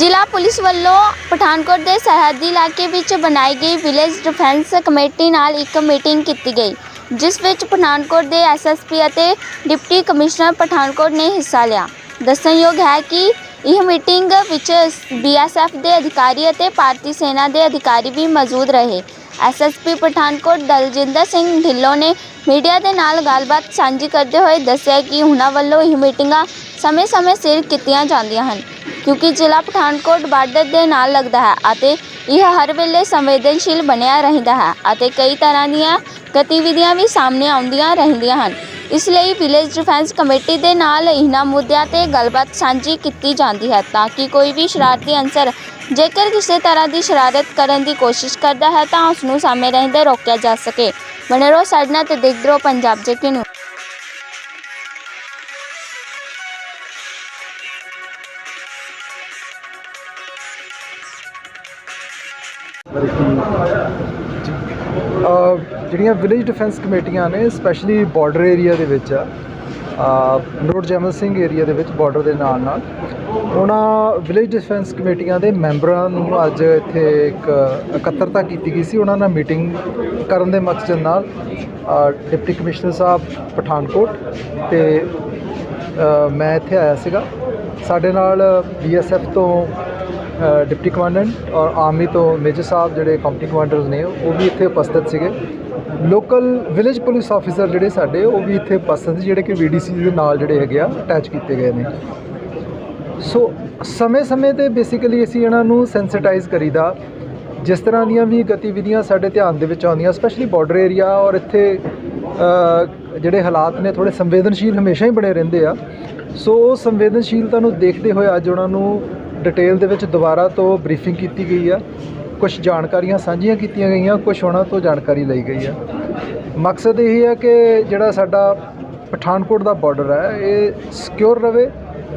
ਜ਼ਿਲ੍ਹਾ ਪੁਲਿਸ ਵੱਲੋਂ ਪਠਾਨਕੋਟ ਦੇ ਸਰਹੱਦੀ ਇਲਾਕੇ ਵਿੱਚ ਬਣਾਈ ਗਈ ਵਿਲੇਜ ਡਿਫੈਂਸ ਕਮੇਟੀ ਨਾਲ ਇੱਕ ਮੀਟਿੰਗ ਕੀਤੀ ਗਈ, ਜਿਸ ਵਿੱਚ ਪਠਾਨਕੋਟ ਦੇ ਐਸਐਸਪੀ ਅਤੇ ਡਿਪਟੀ ਕਮਿਸ਼ਨਰ ਪਠਾਨਕੋਟ ਨੇ ਹਿੱਸਾ ਲਿਆ। ਦੱਸਣਯੋਗ ਹੈ ਕਿ ਇਹ ਮੀਟਿੰਗ ਵਿੱਚ ਬੀਐਸਐਫ ਦੇ ਅਧਿਕਾਰੀ ਅਤੇ ਭਾਰਤੀ ਸੈਨਾ ਦੇ ਅਧਿਕਾਰੀ ਵੀ ਮੌਜੂਦ ਰਹੇ। ਐਸਐਸਪੀ ਪਠਾਨਕੋਟ ਦਲਜਿੰਦਰ ਸਿੰਘ ਢਿੱਲੋਂ ਨੇ ਮੀਡੀਆ ਦੇ ਨਾਲ ਗੱਲਬਾਤ ਸਾਂਝੀ ਕਰਦੇ ਹੋਏ ਦੱਸਿਆ ਕਿ ਉਹਨਾਂ ਵੱਲੋਂ ਇਹ ਮੀਟਿੰਗਾਂ ਸਮੇਂ-ਸਮੇਂ ਸਿਰ ਕੀਤੀਆਂ ਜਾਂਦੀਆਂ ਹਨ। ਕਿਉਂਕਿ ਜ਼ਿਲ੍ਹਾ ਪਠਾਨਕੋਟ ਬਾਰਡਰ ਦੇ ਨਾਲ ਲੱਗਦਾ ਹੈ ਅਤੇ ਇਹ ਹਰ ਵੇਲੇ ਸੰਵੇਦਨਸ਼ੀਲ ਬਣਿਆ ਰਹਿੰਦਾ ਹੈ ਅਤੇ ਕਈ ਤਰ੍ਹਾਂ ਦੀਆਂ ਗਤੀਵਿਧੀਆਂ ਵੀ ਸਾਹਮਣੇ ਆਉਂਦੀਆਂ ਰਹਿੰਦੀਆਂ ਹਨ। ਇਸ ਲਈ ਵਿਲੇਜ ਡਿਫੈਂਸ ਕਮੇਟੀ ਦੇ ਨਾਲ ਇਹਨਾਂ ਮੁੱਦਿਆਂ ਤੇ ਗੱਲਬਾਤ ਸਾਂਝੀ ਕੀਤੀ ਜਾਂਦੀ ਹੈ ਤਾਂ ਕਿ ਕੋਈ ਵੀ ਸ਼ਰਾਰਤੀ ਅਨਸਰ ਜੇਕਰ ਕਿਸੇ ਤਰ੍ਹਾਂ ਦੀ ਸ਼ਰਾਰਤ ਕਰਨ ਦੀ ਕੋਸ਼ਿਸ਼ ਕਰਦਾ ਹੈ ਤਾਂ ਉਸ ਨੂੰ ਸਾਹਮਣੇ ਰਹਿੰਦੇ ਰੋਕਿਆ ਜਾ ਸਕੇ। ਬਣੇ ਰਹੋ ਸਾਡੇ ਨਾਲ ਤੇ ਦੇਖਦੇ ਰਹੋ ਪੰਜਾਬ ਜੇਕੇ ਨੂੰ ਜਿਹੜੀਆਂ ਵਿਲੇਜ ਡਿਫੈਂਸ ਕਮੇਟੀਆਂ ਨੇ ਸਪੈਸ਼ਲੀ ਬਾਰਡਰ ਏਰੀਆ ਦੇ ਵਿੱਚ ਆ ਨਰੋਡ ਜੈਮਲ ਸਿੰਘ ਏਰੀਆ ਦੇ ਵਿੱਚ ਬਾਰਡਰ ਦੇ ਨਾਲ ਨਾਲ, ਉਹਨਾਂ ਵਿਲੇਜ ਡਿਫੈਂਸ ਕਮੇਟੀਆਂ ਦੇ ਮੈਂਬਰਾਂ ਨੂੰ ਅੱਜ ਇੱਥੇ ਇੱਕ ਇਕੱਤਰਤਾ ਕੀਤੀ ਗਈ ਸੀ। ਉਹਨਾਂ ਨਾਲ ਮੀਟਿੰਗ ਕਰਨ ਦੇ ਮਕਸਦ ਨਾਲ ਡਿਪਟੀ ਕਮਿਸ਼ਨਰ ਸਾਹਿਬ ਪਠਾਨਕੋਟ ਤੇ ਮੈਂ ਇੱਥੇ ਆਇਆ ਸੀਗਾ। ਸਾਡੇ ਨਾਲ ਬੀਐਸਐਫ ਤੋਂ ਡਿਪਟੀ ਕਮਾਂਡੈਂਟ ਔਰ ਆਰਮੀ ਤੋਂ ਮੇਜਰ ਸਾਹਿਬ ਜਿਹੜੇ ਕੰਪਨੀ ਕਮਾਂਡਰਸ ਨੇ, ਉਹ ਵੀ ਇੱਥੇ ਉਪਸਥਿਤ ਸੀਗੇ। ਲੋਕਲ ਵਿਲੇਜ ਪੁਲਿਸ ਆਫੀਸਰ ਜਿਹੜੇ ਸਾਡੇ, ਉਹ ਵੀ ਇੱਥੇ ਉਪਸਥਿਤ ਸੀ, ਜਿਹੜੇ ਕਿ ਵੀਡੀਸੀ ਦੇ ਨਾਲ ਜਿਹੜੇ ਹੈਗੇ ਆ ਅਟੈਚ ਕੀਤੇ ਗਏ ਨੇ। ਸੋ ਸਮੇਂ-ਸਮੇਂ ਤੇ ਬੇਸਿਕਲੀ ਅਸੀਂ ਇਹਨਾਂ ਨੂੰ ਸੈਂਸਿਟਾਈਜ਼ ਕਰੀਦਾ। ਜਿਸ ਤਰ੍ਹਾਂ ਦੀਆਂ ਵੀ ਗਤੀਵਿਧੀਆਂ ਸਾਡੇ ਧਿਆਨ ਦੇ ਵਿੱਚ ਆਉਂਦੀਆਂ ਸਪੈਸ਼ਲੀ ਬਾਰਡਰ ਏਰੀਆ ਔਰ ਇੱਥੇ ਜਿਹੜੇ ਹਾਲਾਤ ਨੇ ਥੋੜੇ ਸੰਵੇਦਨਸ਼ੀਲ ਹਮੇਸ਼ਾ ਹੀ ਬਣੇ ਰਹਿੰਦੇ ਆ। ਸੋ ਉਹ ਸੰਵੇਦਨਸ਼ੀਲਤਾ ਨੂੰ ਦੇਖਦੇ ਹੋਏ ਅੱਜ ਉਹਨਾਂ ਨੂੰ ਡਿਟੇਲ ਦੇ ਵਿੱਚ ਦੁਬਾਰਾ ਤੋਂ ਬਰੀਫਿੰਗ ਕੀਤੀ ਗਈ ਆ। ਕੁਝ ਜਾਣਕਾਰੀਆਂ ਸਾਂਝੀਆਂ ਕੀਤੀਆਂ ਗਈਆਂ ਕੁਝ ਉਹਨਾਂ ਤੋਂ ਜਾਣਕਾਰੀ ਲਈ ਗਈ ਆ। ਮਕਸਦ ਇਹ ਹੈ ਕਿ ਜਿਹੜਾ ਸਾਡਾ ਪਠਾਨਕੋਟ ਦਾ ਬਾਰਡਰ ਹੈ ਇਹ ਸਿਕਿਉਰ ਰਵੇ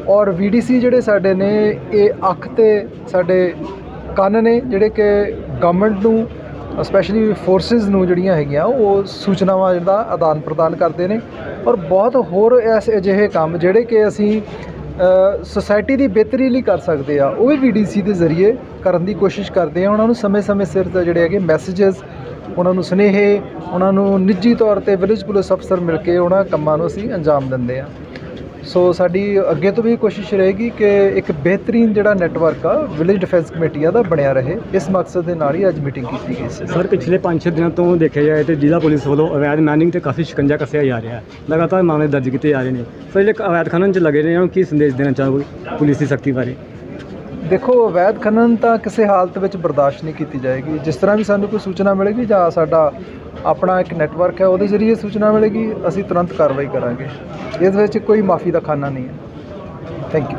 ਔਰ ਵੀਡੀਸੀ ਜਿਹੜੇ ਸਾਡੇ ਨੇ, ਇਹ ਅੱਖ ਤੇ ਸਾਡੇ ਕੰਨ ਨੇ, ਜਿਹੜੇ ਕਿ ਗਵਰਨਮੈਂਟ ਨੂੰ ਸਪੈਸ਼ਲੀ ਫੋਰਸਿਸ ਨੂੰ ਜਿਹੜੀਆਂ ਹੈਗੀਆਂ, ਉਹ ਸੂਚਨਾਵਾਂ ਦਾ ਆਦਾਨ ਪ੍ਰਦਾਨ ਕਰਦੇ ਨੇ। ਔਰ ਬਹੁਤ ਹੋਰ ਐਸੇ ਅਜਿਹੇ ਕੰਮ ਜਿਹੜੇ ਕਿ ਅਸੀਂ ਸੋਸਾਇਟੀ ਦੀ ਬਿਹਤਰੀ ਲਈ ਕਰ ਸਕਦੇ ਆ। ਉਹ ਵੀ ਵੀਡੀਸੀ ਦੇ ਜ਼ਰੀਏ ਕਰਨ ਦੀ ਕੋਸ਼ਿਸ਼ ਕਰਦੇ ਆ। ਉਹਨਾਂ ਨੂੰ ਸਮੇਂ-ਸਮੇਂ ਸਿਰ ਜਿਹੜੇ ਹੈਗੇ ਮੈਸੇजेस ਉਹਨਾਂ ਨੂੰ ਸੁਨੇਹੇ, ਉਹਨਾਂ ਨੂੰ ਨਿੱਜੀ ਤੌਰ ਤੇ ਵਿਲੇਜ ਪੁਲਿਸ ਅਫਸਰ ਮਿਲ ਕੇ ਉਹਨਾਂ ਕੰਮਾਂ ਨੂੰ ਅਸੀਂ ਅੰਜਾਮ ਦਿੰਦੇ ਆ। ਸੋ ਸਾਡੀ ਅੱਗੇ ਤੋਂ ਵੀ ਕੋਸ਼ਿਸ਼ ਰਹੇਗੀ ਕਿ ਇੱਕ ਬਿਹਤਰੀਨ ਜਿਹੜਾ ਨੈਟਵਰਕ ਆ ਵਿਲੇਜ ਡਿਫੈਂਸ ਕਮੇਟੀਆਂ ਦਾ ਬਣਿਆ ਰਹੇ। ਇਸ ਮਕਸਦ ਦੇ ਨਾਲ ਹੀ ਅੱਜ ਮੀਟਿੰਗ ਕੀਤੀ ਗਈ ਸੀ। ਸਰ ਪਿਛਲੇ 5-6 ਦਿਨਾਂ ਤੋਂ ਦੇਖਿਆ ਜਾਏ ਤੇ ਜ਼ਿਲ੍ਹਾ ਪੁਲਿਸ ਵੱਲੋਂ ਅਵੈਧ ਮੈਨਿੰਗ ਤੇ ਕਾਫੀ ਸ਼ਿਕੰਜਾ ਕੱਸਿਆ ਜਾ ਰਿਹਾ ਹੈ। ਲਗਾਤਾਰ ਮਾਮਲੇ ਦਰਜ ਕੀਤੇ ਜਾ ਰਹੇ ਨੇ। ਸਰ ਜਿਹੜੇ ਅਵੈਧ ਖਨਨ 'ਚ ਲੱਗੇ ਨੇ, ਉਹਨਾਂ ਨੂੰ ਕੀ ਸੰਦੇਸ਼ ਦੇਣਾ ਚਾਹੋਗੇ ਪੁਲਿਸ ਦੀ ਸਖਤੀ ਬਾਰੇ? ਦੇਖੋ ਅਵੈਧ ਖਨਨ ਤਾਂ ਕਿਸੇ ਹਾਲਤ ਵਿੱਚ ਬਰਦਾਸ਼ਤ ਨਹੀਂ ਕੀਤੀ ਜਾਏਗੀ। ਜਿਸ ਤਰ੍ਹਾਂ ਵੀ ਸਾਨੂੰ ਕੋਈ ਸੂਚਨਾ ਮਿਲੇਗੀ ਜਾਂ ਸਾਡਾ ਆਪਣਾ ਇੱਕ ਨੈਟਵਰਕ ਹੈ, ਉਹਦੇ ਜ਼ਰੀਏ ਸੂਚਨਾ ਮਿਲੇਗੀ, ਅਸੀਂ ਤੁਰੰਤ ਕਾਰਵਾਈ ਕਰਾਂਗੇ। ਇਸ ਵਿੱਚ ਕੋਈ ਮਾਫੀ ਦਾ ਖਾਨਾ ਨਹੀਂ ਹੈ। Thank you